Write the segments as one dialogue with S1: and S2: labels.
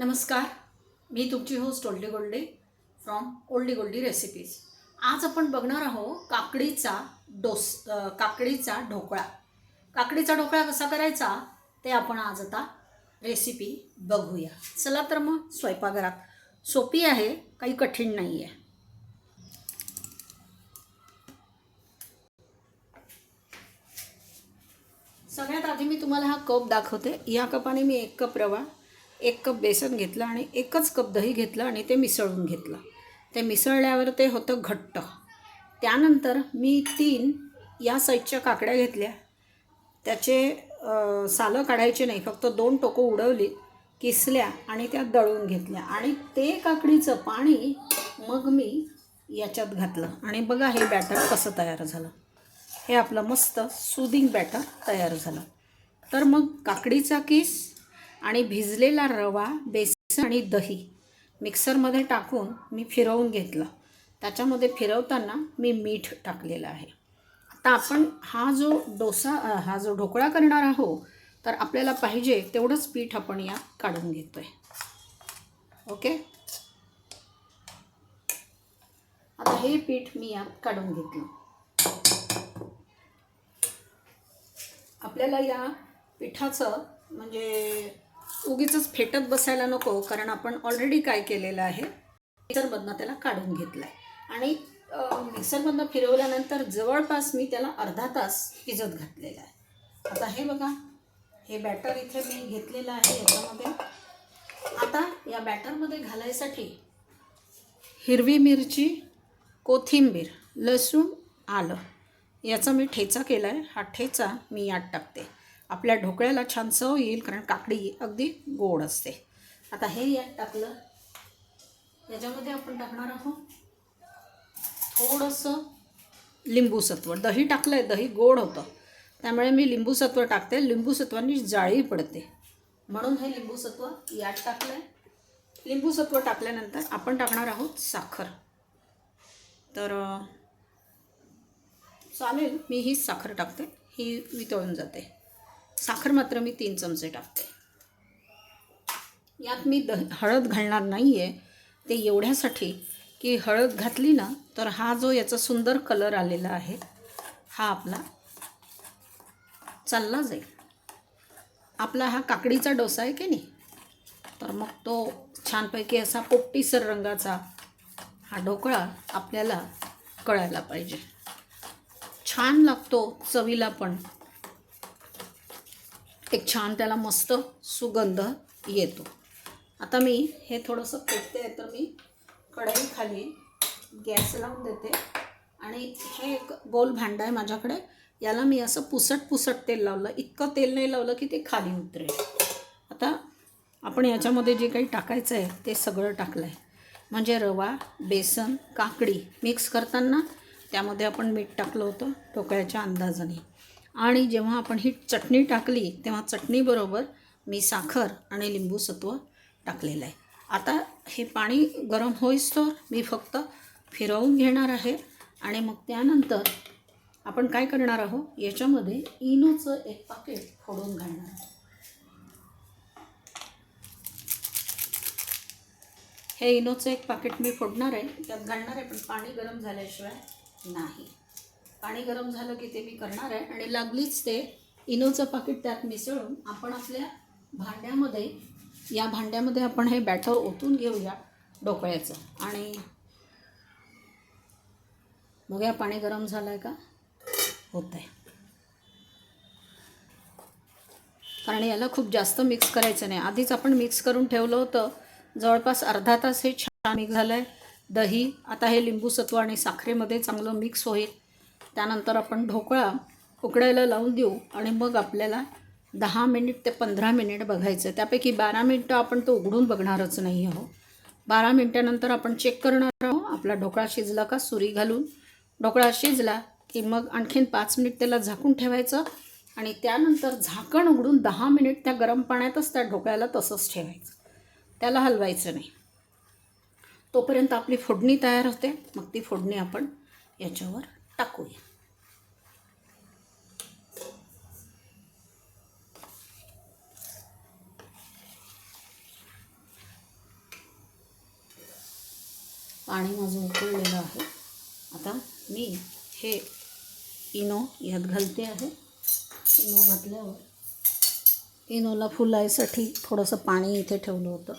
S1: नमस्कार. मी तुमची host oldie goldie from oldie goldie recipes आज आपण बघणार आहोत काकडीचा डोस काकडीचा ढोकळा. काकडीचा ढोकळा कसा करायचा ते आपण आज आता रेसिपी बघूया. चला तर मग स्वयंपाकघरात. सोपी आहे काही कठीण नाही आहे सगळ्यात आधी मी तुम्हाला हा कप दाखवते. या कपाने मी एक कप रवा एक कप बेसन घेतलं आणि एकच कप दही घेतलं आणि ते मिसळून घेतलं. ते मिसळल्यावर ते होतं घट्ट. त्यानंतर मी तीन या साईजच्या काकड्या घेतल्या. त्याचे सालं काढायचे नाही फक्त दोन टोकं उडवली किसल्या आणि त्या दळून घेतल्या. आणि ते काकडीचं पाणी मग मी याच्यात घातलं. आणि बघा हे बॅटर कसं तयार झालं. हे आपलं मस्त सुदिंग बॅटर तयार झालं. तर मग काकडीचा किस आणि भिजलेला रवा बेसन आणि दही मिक्सरमध्ये टाकून मी फिरवून घेतलं. त्याच्यामध्ये फिरवताना मी मीठ टाकलेलं आहे. आता आपण हा जो डोसा हा जो ढोकळा करणार आहोत तर आपल्याला पाहिजे तेवढंच पीठ आपण यात काढून घेतो आहे ओके? आता हे पीठ मी यात काढून घेतलं. आपल्याला या पिठाचं म्हणजे उगीच फेटत बसायला नको कारण आपण ऑलरेडी काय केलेलं आहे मिक्सरमधनं त्याला काढून घेतलं आहे आणि मिक्सरमधनं फिरवल्यानंतर जवळपास मी त्याला अर्धा तास भिजत घातलेला आहे. आता हे बघा हे बॅटर इथे मी घेतलेलं आहे याच्यामध्ये. आता या बॅटरमध्ये घालायसाठी हिरवी मिरची कोथिंबीर लसूण आलं. याचा मी ठेचा केला आहे हा ठेचा मी यात टाकते. आपल्या ढोकळ्याला छान चव येईल कारण काकडी अगदी गोड असते. आता हे यात टाकलं. याच्यामध्ये आपण टाकणार आहोत थोडंसं लिंबूसत्व दही टाकलं आहे दही गोड होतं. त्यामुळे मी लिंबूसत्व टाकते. लिंबूसत्वांनी जाळी पडते. म्हणून हे लिंबूसत्व यात टाकलं आहे लिंबूसत्व टाकल्यानंतर आपण टाकणार आहोत साखर. तर चालेल मी ही साखर टाकते. ही वितळून जाते. साखर मात्र मी तीन चमचे टाकते. यात मी द हळद घालणार नाही आहे ते एवढ्यासाठी की हळद घातली ना तर हा जो याचा सुंदर कलर आलेला आहे हा आपला चालला जाईल. आपला हा काकडीचा डोसा आहे की नाही? तर मग तो छानपैकी असा पोपटीसर रंगाचा हा ढोकळा आपल्याला कळायला पाहिजे. छान लागतो चवीला पण. एक छान त्याला मस्त सुगंध येतो. आता मी हे थोडंसं पेटते तर मी कढई खाली गॅस लावून देते. आणि हे एक गोल भांडं आहे माझ्याकडे. याला मी असं पुसट पुसट तेल लावलं. इतकं तेल नाही लावलं की ते खाली उतरेल. आता आपण याच्यामध्ये जे काही टाकायचं आहे ते सगळं टाकलं आहे म्हणजे रवा बेसन काकडी मिक्स करताना त्यामध्ये आपण मीठ टाकलं होतं ढोकळ्याच्या अंदाजाने. आणि जेव्हा आपण ही चटणी टाकली तेव्हा चटणीबरोबर मी साखर आणि लिंबू सत्व टाकलेलं आहे. आता हे पाणी गरम होईस्तोवर मी फक्त फिरवून घेणार आहे आणि मग त्यानंतर आपण काय करणार आहोत? याच्यामध्ये इनोचं एक पाकिट फोडून घालणार आहोत. हे इनोचं एक पाकिट मी फोडणार आहे. त्यात घालणार आहे पण पाणी गरम झाल्याशिवाय नाही. पाणी गरम झालं की ते मी करणार आहे. आणि लागलीच ते इनोचं पाकिट त्यात मिसळून आपण आपल्या भांड्यामध्ये या भांड्यामध्ये आपण हे बॅटर ओतून घेऊया ढोकळ्याचं आणि बघूया पाणी गरम झालं आहे का? होत आहे कारण याला खूप जास्त मिक्स करायचं नाही. आधीच आपण मिक्स करून ठेवलं होतं. जवळपास अर्धा तास हे छान मिक्स झालं आहे दही आता हे लिंबू सत्व आणि साखरेमध्ये चांगलं मिक्स होईल. त्यानंतर आपण ढोकळा उकडायला लावून देऊ आणि मग आपल्याला दहा मिनिट ते पंधरा मिनिट बघायचं त्यापैकी बारा मिनटं आपण तो उघडून बघणारच नाही आहो बारा मिनटानंतर आपण चेक करणार आहोत. आपला ढोकळा शिजला का सुरी घालून. ढोकळा शिजला की मग आणखीन पाच मिनिट त्याला झाकून ठेवायचं आणि त्यानंतर झाकण उघडून दहा मिनिट त्या गरम पाण्यातच त्या ढोकळ्याला तसंच ठेवायचं. त्याला हलवायचं नाही. तोपर्यंत आपली फोडणी तयार होते. मग ती फोडणी आपण याच्यावर टाकूया. पाणी माझं उकळलेलं आहे. आता मी हे इनो ह्यात घालते आहे. इनो घातल्यावर इनोला फुलायसाठी थोडंसं पाणी इथे ठेवलं होतं.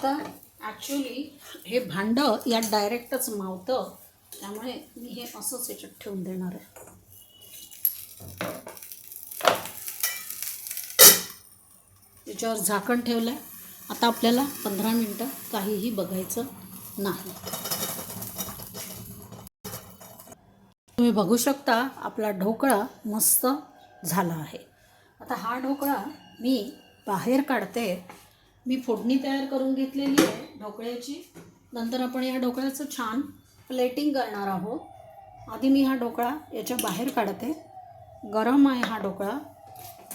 S1: आता ॲक्च्युली हे भांडं यात डायरेक्टच मावतं. त्यामुळे मी हे असंच याच्यात ठेवून देणार आहे. त्याच्यावर झाकण ठेवलं आहे आता आपल्याला पंधरा मिनटं काहीही बघायचं नाही. तुम्ही बघू शकता आपला ढोकळा मस्त झाला आहे. आता हा ढोकळा मी बाहेर काढते मी फोडणी तयार करून घेतलेली आहे ढोकळ्याची. नंतर आपण या ढोकळ्याचं छान प्लेटिंग करणार आहोत. आधी मी हा ढोकळा याच्या बाहेर काढते. गरम आहे हा ढोकळा.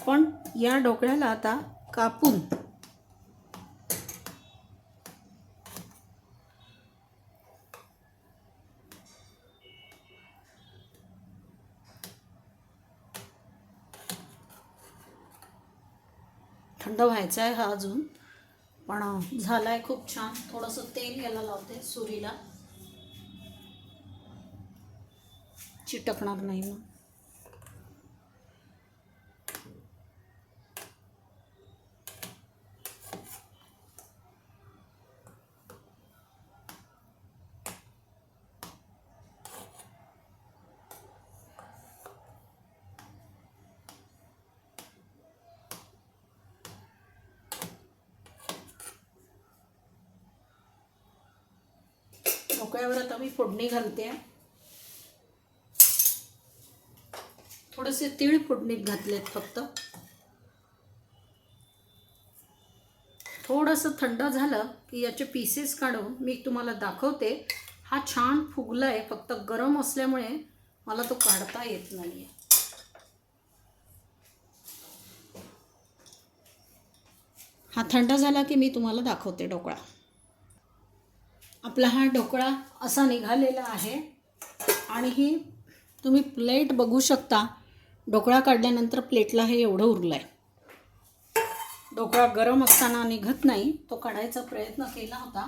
S1: पण या ढोकळ्याला आता कापून थंड व्हायचा आहे हा अजून. पण झाला आहे खूप छान. थोडंसं तेल याला लावते सुरीला. चिटकणार नाही मग. ढोकळ्यावर आता मी फोडणी घालते. थोडेसे तीळ फोडणीत घातलेत फक्त. थोडंसं थंड झालं की याचे पीसेस काढून मी तुम्हाला दाखवते. हा छान फुगला आहे फक्त गरम असल्यामुळे मला तो काढता येत नाही आहे हा थंड झाला की मी तुम्हाला दाखवते ढोकळा. आपला हा ढोकळा असा निघालेला आहे. आणि ही तुम्ही प्लेट बघू शकता. ढोकळा काढल्यानंतर प्लेटला हे एवढं उरलं आहे ढोकळा गरम असताना निघत नाही. तो काढायचा प्रयत्न केला होता.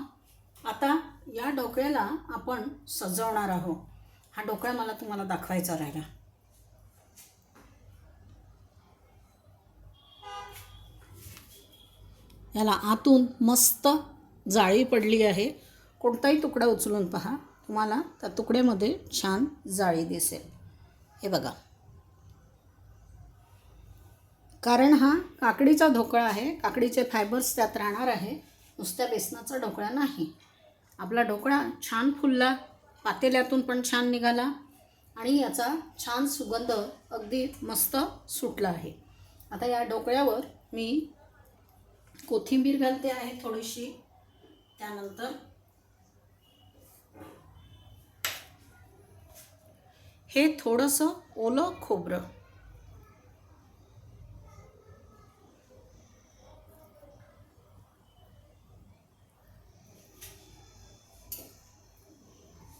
S1: आता या ढोकळ्याला आपण सजवणार आहोत. हा ढोकळा मला तुम्हाला दाखवायचा राहिला. याला आतून मस्त जाळी पडली आहे. कोणताही तुकडा उचलून पहा. तुम्हाला त्या तुकड्यामध्ये छान जाळी दिसेल. हे बघा. कारण हा काकडीचा ढोकळा आहे. काकडीचे फायबर्स त्यात राहणार आहे. नुसत्या बेसनाचा ढोकळा नाही. आपला ढोकळा छान फुलला पातेल्यातून पण छान निघाला आणि याचा छान सुगंध अगदी मस्त सुटला आहे. आता या ढोकळ्यावर मी कोथिंबीर घालते आहे थोडीशी. त्यानंतर हे थोडंसं ओलं खोबरं.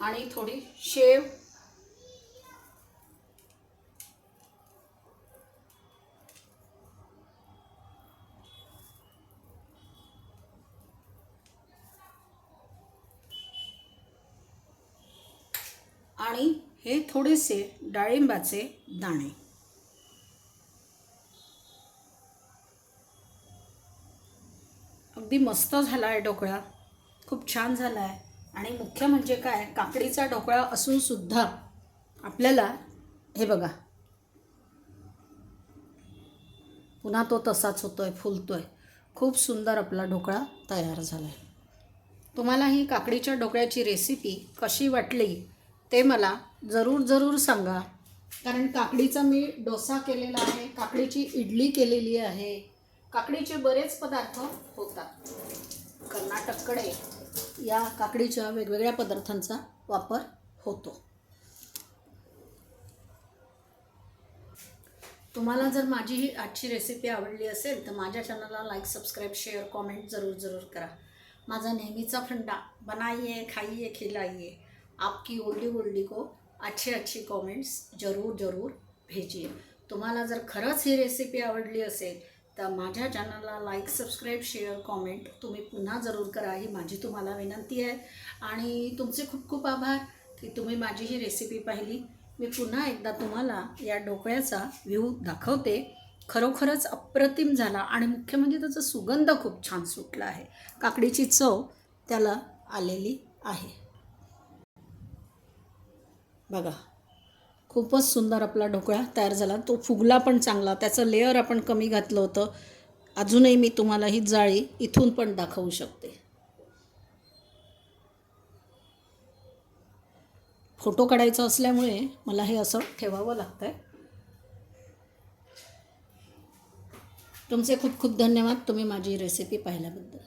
S1: आणि थोडी शेव. आणि हे थोडेसे डाळिंबाचे दाणे. अगदी मस्त झाला आहे ढोकळा. खूप छान झाला आहे आणि मुख्य म्हणजे काय काकडीचा ढोकळा असूनसुद्धा आपल्याला हे बघा. पुन्हा तो तसाच होतो आहे फुलतो आहे खूप सुंदर आपला ढोकळा तयार झाला आहे तुम्हाला ही काकडीच्या ढोकळ्याची रेसिपी कशी वाटली ते मला जरूर जरूर सांगा. कारण काकडीचा मी डोसा केलेला आहे काकडीची इडली केलेली आहे. काकडीचे बरेच पदार्थ होतात. कर्नाटककडे या काकडीच्या वेगवेगळ्या पदार्थांचा वापर होतो. तुम्हाला जर माझी ही आजची रेसिपी आवडली असेल तर माझ्या चॅनलला लाईक सबस्क्राईब शेअर कॉमेंट जरूर जरूर करा. माझा नेहमीचा फंडा बनाइए खाइए खिलाइए. आपकी ओल्डी गोल्डी को अच्छे अच्छी कॉमेंट्स जरूर जरूर भेजिए. तुम्हाला जर खरंच ही रेसिपी आवडली असेल तर माझ्या चॅनलला लाईक सबस्क्राईब शेअर कॉमेंट तुम्ही पुन्हा जरूर करा. ही माझी तुम्हाला विनंती आहे. आणि तुमचे खूप खूप आभार की तुम्ही माझी ही रेसिपी पाहिली. मी पुन्हा एकदा तुम्हाला या ढोकळ्याचा व्ह्यू दाखवते. खरोखरच अप्रतिम झाला आणि मुख्य म्हणजे त्याचा सुगंध खूप छान सुटला आहे. काकडीची चव त्याला आलेली आहे. बघा खूपच सुंदर आपला ढोकळा तयार झाला. तो फुगला पण चांगला. त्याचं लेअर आपण कमी घातलं होतं. अजूनही मी तुम्हाला ही जाळी इथून पण दाखवू शकते. फोटो काढायचा असल्यामुळे मला हे असं ठेवावं लागतं आहे तुमचे खूप खूप धन्यवाद. तुम्ही माझी रेसिपी पाहिल्याबद्दल.